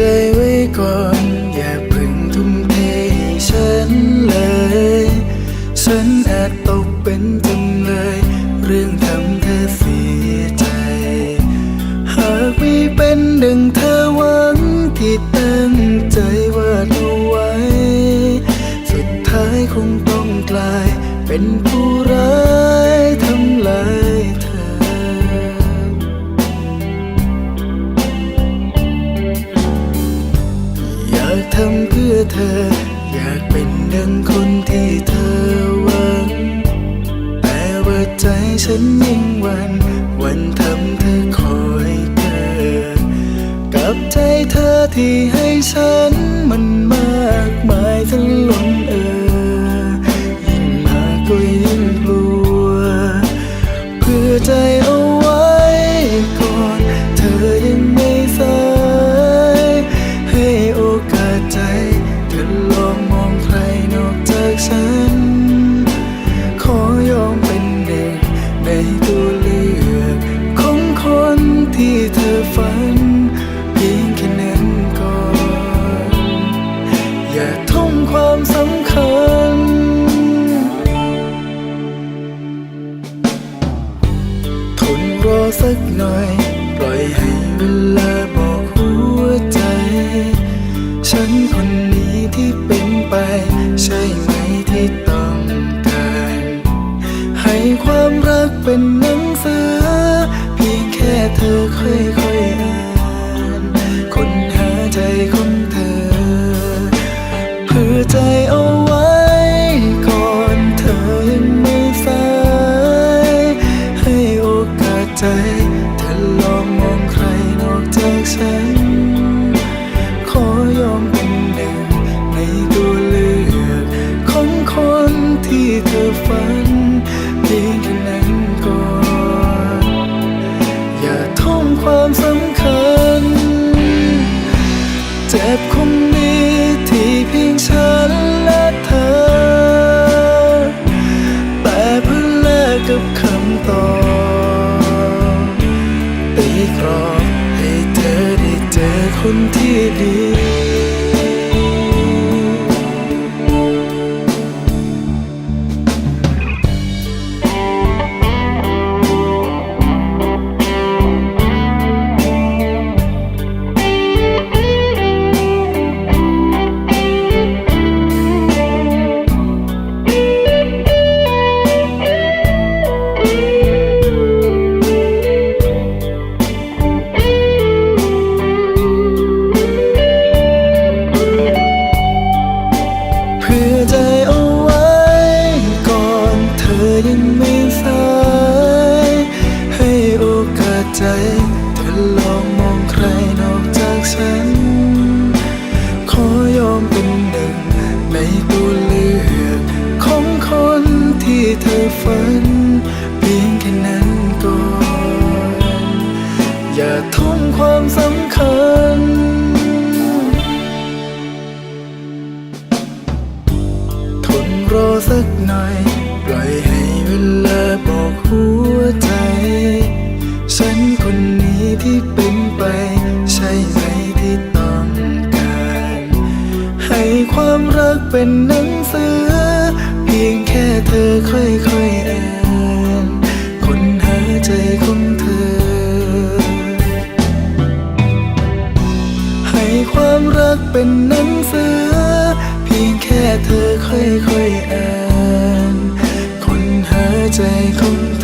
จไว้ก่อน อย่าพึ่งทุ่มเทให้ฉันเลย ฉันอาจตกเป็นจำเลย เรื่องทำเธอเสียใจ หากไม่เป็นดังเธอหวังที่ตั้งใจวาดเอาไว้ สุดท้ายคงต้องกลายเป็นผู้ร้าย เพื่อเธอ อยากเป็นดังคนที่เธอหวัง แต่ว่าใจฉันยิ่งหวัน วันทำเธอคอยเกินกับใจเธอที่ให้ฉันมันมากมายจนล้น ความสำคัญ ทนรอสักหน่อย ปล่อยให้เวลาบอกหัวใจ ฉันคนนี้ที่เป็นไป ใช่ไหมที่ต้องการ ให้ความรักเป็น คนที่ดี ทนรอสักหน่อย ปล่อยให้เวลาบอกหัวใจ ฉันคนนี้ที่เป็นไป ใช่ไหมที่ต้องการ ให้ความรักเป็นหนังสือ เพียงแค่เธอค่อยๆอ่านคนหาใจของเธอ ให้ความรักเป็นหนังสือ ค่เธอค่อยๆอ่านคนหาใจของเธ